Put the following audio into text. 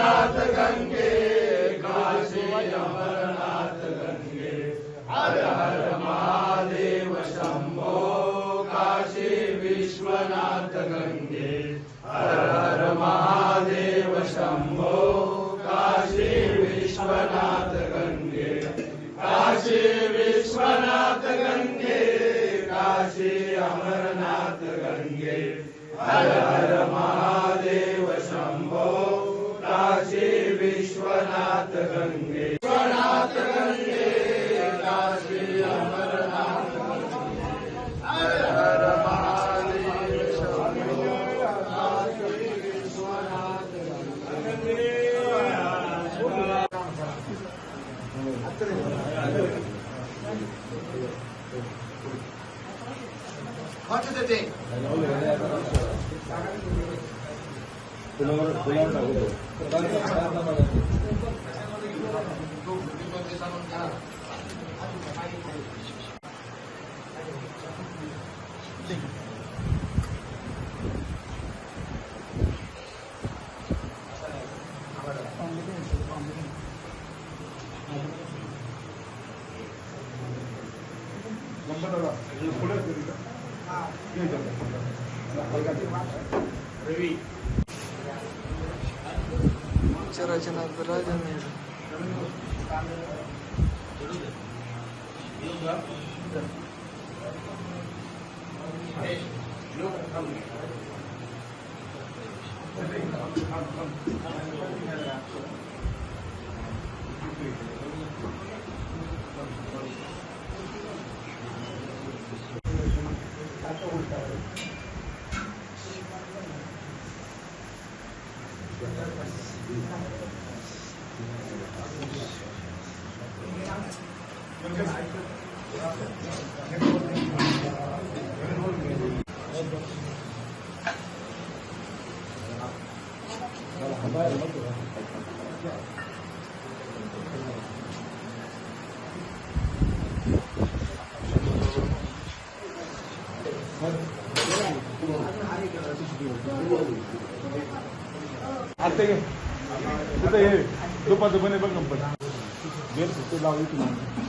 Amarnath Gange Kashi Amarnath Gange Har Har Mahadev Shambho Kashi Vishwanath Gange Har Har Mahadev Shambho Kashi Vishwanath Gange Kashi Vishwanath Gange Kashi Amarnath Gange Har number वाला ये खोला करेगा ರವಿ ಚರಚನ ರಾಜನ आता घे तिथं हे दुपारचं बने बघ कंपनी गेट फक्त लावली तुम्ही तिकडे आहे.